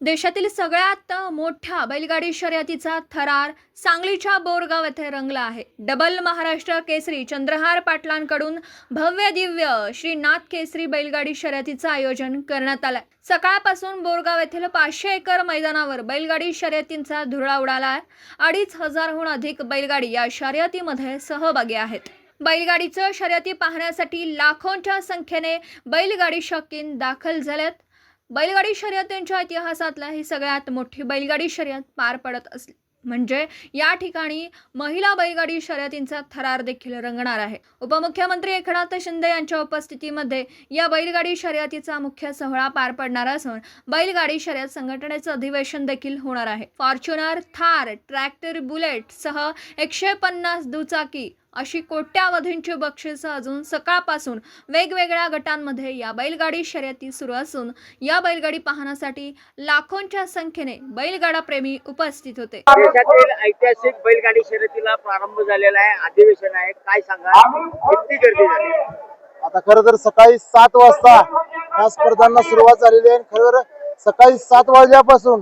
देशातील सगळ्यात मोठ्या बैलगाडी शर्यतीचा थरार सांगलीच्या बोरगाव येथे रंगला आहे. डबल महाराष्ट्र केसरी चंद्रहार पाटलांकडून भव्य दिव्य श्रीनाथ केसरी बैलगाडी शर्यतीचं आयोजन करण्यात आलंय. सकाळपासून बोरगाव येथील पाचशे एकर मैदानावर बैलगाडी शर्यतींचा धुरळा उडाला आहे. अडीच हजारहून अधिक बैलगाडी या शर्यतीमध्ये सहभागी आहेत. बैलगाडीचं शर्यती पाहण्यासाठी लाखोंच्या संख्येने बैलगाडी शौकीन दाखल झाल्यात बैलगाडी शर्यतींच्या इतिहासातल्या ही सगळ्यात मोठी बैलगाडी शर्यत पार पडत असली म्हणजे या ठिकाणी महिला बैलगाडी शर्यतींचा थरार देखील रंगणार आहे. उपमुख्यमंत्री एकनाथ शिंदे यांच्या उपस्थितीमध्ये या बैलगाडी शर्यतीचा मुख्य सोहळा पार पडणार असून बैलगाडी शर्यत संघटनेचं अधिवेशन देखील होणार आहे. फॉर्च्युनर थार ट्रॅक्टर बुलेट सह एकशे पन्नास दुचाकी अशी कोट्यावधींची बक्षिसं अजून सकाळपासून वेगवेगळ्या गटांमध्ये या बैलगाडी शर्यती सुरू असून या बैलगाडी पाहण्यासाठी लाखोंच्या संख्येने बैलगाडा प्रेमी उपस्थित होते. देशातील ऐतिहासिक बैलगाडी शर्यतीला प्रारंभ झालेला आहे. अधिवेशन आहे. काय सांगा किती गर्दी झाली? आता खरं तर सकाळी सात वाजता या स्पर्धांना सुरुवात झालेली आहे. खरं तर सकाळी सात वाजल्यापासून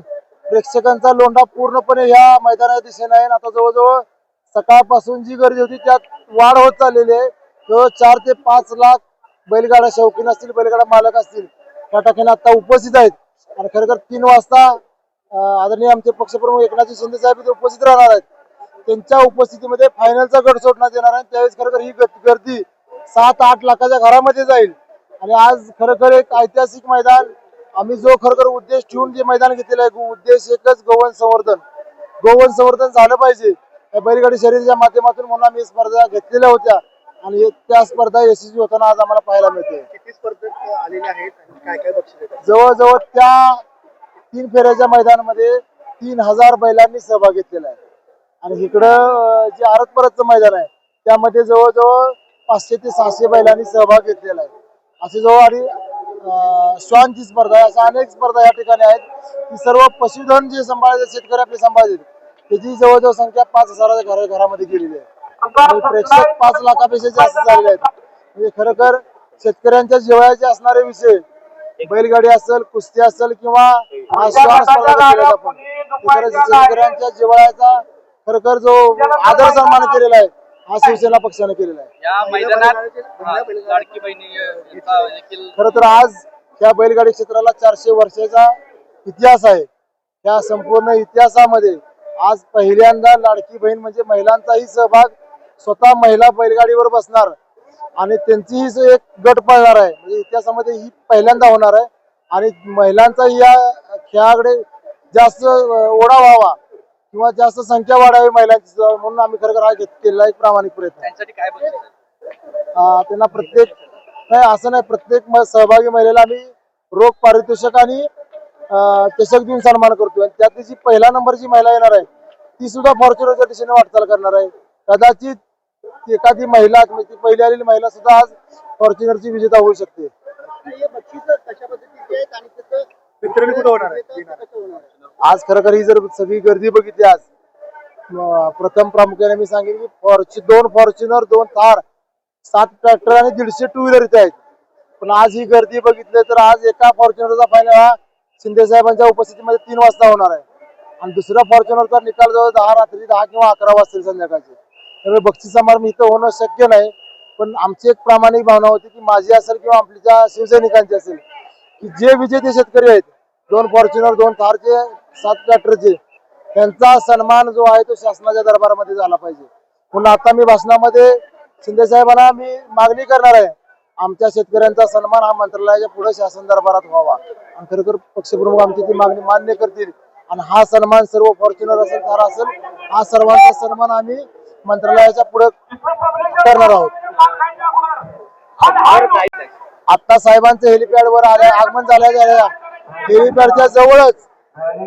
प्रेक्षकांचा लोंढा पूर्णपणे ह्या मैदाना दिशेने आहे. आता जवळजवळ सकाळपासून जी गर्दी होती त्यात वाढ होत चाललेली आहे. जवळ चार ते पाच लाख बैलगाडा शौकीन असतील बैलगाडा मालक असतील त्या आता उपस्थित आहेत. आणि खरं तर तीन वाजता आदरणीय आमचे पक्षप्रमुख एकनाथ शिंदे साहेब इथे उपस्थित राहणार आहेत. त्यांच्या उपस्थितीमध्ये फायनलचा गट सोडण्यात येणार आहे. त्यावेळेस खरं तर ही गर्दी सात आठ लाखाच्या घरामध्ये जाईल. आणि आज खरखर एक ऐतिहासिक मैदान. आम्ही जो खरखर उद्देश ठेवून जे मैदान घेतलेलं आहे उद्देश एकच गोवन संवर्धन. गोवन संवर्धन झालं पाहिजे. बैलगाडी शर्यतीच्या माध्यमातून म्हणून आम्ही स्पर्धा घेतलेल्या होत्या आणि त्या स्पर्धा यशस्वी होताना आज आम्हाला पाहायला मिळते किती स्पर्धक आलेले आहेत आणि काय काय बक्षीस देतात जवळजवळ त्या तीन फेऱ्याच्या मैदानामध्ये तीन हजार बैलांनी सहभाग घेतलेला आहे. आणि इकडं अं, जे आरत परतचं मैदान आहे त्यामध्ये जवळजवळ पाचशे ते सहाशे बैलांनी सहभाग घेतलेला आहे. असे जवळ आणि अं, श्वानची स्पर्धा आहे. अशा अनेक स्पर्धा या ठिकाणी आहेत. की सर्व पशुधन जे सांभाळतात शेतकरी आपले सांभाळतात त्याची जवळजवळ संख्या पाच हजाराच्या घरा घरामध्ये गेलेली आहे. आणि प्रेक्षक पाच लाखापेक्षा जास्त झालेले आहेत. म्हणजे खरोखर शेतकऱ्यांच्या जिव्हाळ्याचे असणारे विषय बैलगाडी असेल कुस्ती असेल किंवा स्पर्धा आपण. खरंच शेतकऱ्यांच्या जिव्हाळ्याचा खरोखर जो आदर सन्मान केलेला आहे हा शिवसेना पक्षाने केलेला आहे. या मैदानात बहिणी खर तर आज या बैलगाडी क्षेत्राला चारशे वर्षाचा इतिहास आहे. त्या संपूर्ण इतिहासामध्ये आज पहिल्यांदा लाडकी बहीण म्हणजे महिलांचाही सहभाग स्वतः महिला बैलगाडीवर बसणार. आणि त्यांचीही एक गट पळणार आहे. म्हणजे इतिहासामध्ये ही पहिल्यांदा होणार आहे. आणि महिलांचाही या खेळाकडे जास्त ओढा व्हावा किंवा जास्त संख्या वाढावी महिलांची. म्हणून आम्ही खरं हा घेत केलेला एक प्रामाणिक प्रयत्न त्यांना प्रत्येक नाही असं नाही प्रत्येक सहभागी महिलेला आम्ही रोख पारितोषिक आणि चषक देऊन सन्मान करतोय. आणि त्यातली जी पहिला नंबरची महिला येणार आहे ती सुद्धा फॉर्च्युनरच्या दिशेने वाटचाल करणार आहे. कदाचित एखादी महिला म्हणजे ती पहिली आलेली महिला सुद्धा आज फॉर्च्युनरची विजेता होऊ शकते. हे? आज खरोखर ही जर सगळी गर्दी बघितली आज प्रथम प्रामुख्याने मी सांगेन की फॉर्च्यु दोन फॉर्च्युनर दोन थार सात ट्रॅक्टर आणि दीडशे टू व्हीलर इथे आहेत. पण आज ही गर्दी बघितली तर आज एका फॉर्च्युनरचा फायनल हा शिंदे साहेबांच्या उपस्थितीमध्ये तीन वाजता होणार आहे. आणि दुसरा फॉर्च्युनरचा निकाल जवळ दहा रात्री दहा किंवा अकरा वाजतील संध्याकाळचे. त्यामुळे बक्षीस समारंभ इथं होणं शक्य नाही. पण आमची एक प्रामाणिक भावना होती की माझी असेल किंवा आपल्या शिवसैनिकांची असेल की जे विजेते शेतकरी आहेत दोन फॉर्च्युनर दोन थारचे सात ट्रॅक्टरचे त्यांचा सन्मान जो आहे तो शासनाच्या दरबारामध्ये झाला पाहिजे. पुन्हा आता मी भाषणामध्ये शिंदे साहेबांना मी मागणी करणार आहे आमच्या शेतकऱ्यांचा सन्मान हा मंत्रालयाच्या पुढे शासन दरबारात व्हावा. आणि खरोखर पक्षप्रमुख आमची ती मागणी मान्य करतील. आणि हा सन्मान सर्व फॉर्च्युनर असेल थार असेल हा सर्वांचा सन्मान आम्ही मंत्रालयाच्या पुढे करणार आहोत. आता साहेबांचं हेलिपॅड वर आले आगमन झाल्या झाल्या हेलिपॅडच्या जवळच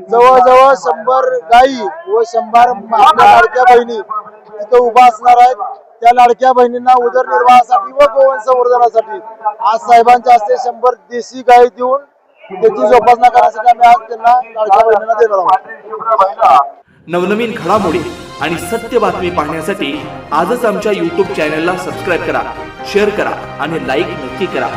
जवळजवळ शंभर गायी व शंभर आपल्या लाडक्या बहिणी तिथं उभा असणार आहेत. त्या लाडक्या बहिणींना उदरनिर्वाहासाठी व गोवन संवर्धनासाठी आज साहेबांच्या हस्ते शंभर देशी गाय देऊन त्याची जोपासना करण्यासाठी आम्ही आज त्यांना लाडक्या बहिणींना देणार आहोत. नवनवीन घडामोडी आणि सत्य बातमी पाहण्यासाठी आजच आमच्या यूट्यूब चॅनलला सबस्क्राईब करा शेअर करा आणि लाईक नक्की करा.